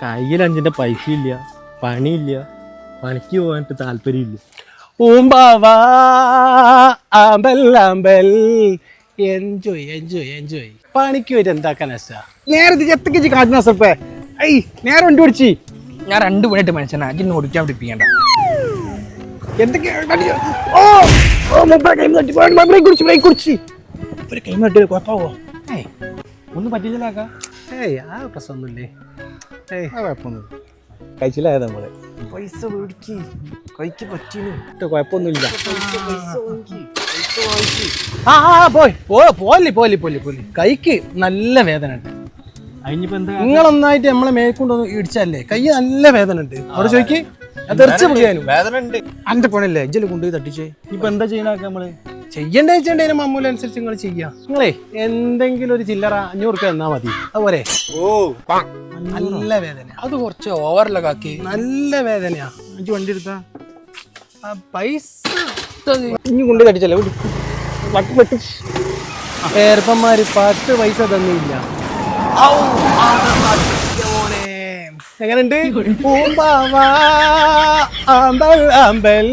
കയ്യിൽ അഞ്ചിന്റെ പൈസ ഇല്ല പണിയില്ല പണിക്ക് പോകാനിട്ട് താല്പര്യമില്ല. ആമ്പൽ ആമ്പൽ എൻജോയ് എൻജോയ് എൻജോയ് പണിക്ക് പോയിട്ട് എന്താക്കാൻ കാട്ടിന സപ്പേ ഐ നേരെ വണ്ടി ഓടിച്ച്. ഞാൻ രണ്ട് മണിട്ട് മനുഷ്യനാ അജിന്ന് ഓടിക്കാൻ പിടിപ്പിക്കണ്ട. എന്തൊക്കെയാണ് ഓ ഓ മുപ്പത് കൈ തട്ടി ബ്രേക്ക് കുടിച്ച് ബ്രേക്ക് കുടിച്ച്. ഒരു കൈ തട്ടി കുഴപ്പമാവോ? ഏയ് ഒന്ന് പറ്റിച്ചില്ലാക്ക ഏയ് ആ പ്രശ്നമൊന്നുമില്ലേ? ഏയ്. കുഴപ്പമൊന്നും കഴിച്ചില്ലായത് നമ്മൾ? പൈസ മേടിക്ക്. കൈക്ക് പറ്റീന് കുഴപ്പമൊന്നുമില്ല. ആ ആ പോയി. പോ പോലി പോലി പോലെ പോലെ. കൈക്ക് നല്ല വേദന ഉണ്ട്. നിങ്ങളൊന്നായിട്ട് നമ്മളെ മേൽക്കൊണ്ടൊന്ന് ഇടിച്ചല്ലേ കൈ നല്ല വേദന ഉണ്ട്. അവിടെ ചോദിക്ക്. തെറിച്ച് പിടിക്കാനും വേദന ഉണ്ട്. അന്റെ പണല്ലേ ഇജ്ജൽ കൊണ്ടുപോയി തട്ടിച്ചേ. ഇപ്പൊ എന്താ ചെയ്യണൊക്കെ നമ്മൾ? ചെയ്യണ്ടേ ചെയ്യണ്ടേ മമ്മൂല അനുസരിച്ച് നിങ്ങൾ ചെയ്യാം. നിങ്ങളേ എന്തെങ്കിലും ഒരു ചില്ലറ അഞ്ഞൂറ് തന്നാ മതി. അതുപോലെ. ഓ നല്ല വേദന അത് കുറച്ച് ഓവറല്ല കാക്കി നല്ല വേദനയാ. അഞ്ച് വണ്ടി എടുത്താ ആ പൈസ. ഇനി കൊണ്ട് കടിച്ചല്ലേ? വട്ടി വെട്ടി പേരപ്പന്മാര് പത്ത് പൈസ തന്നില്ല. എങ്ങനെയുണ്ട്? പൂമ്പാവാ അമ്പൽ ആമ്പൽ.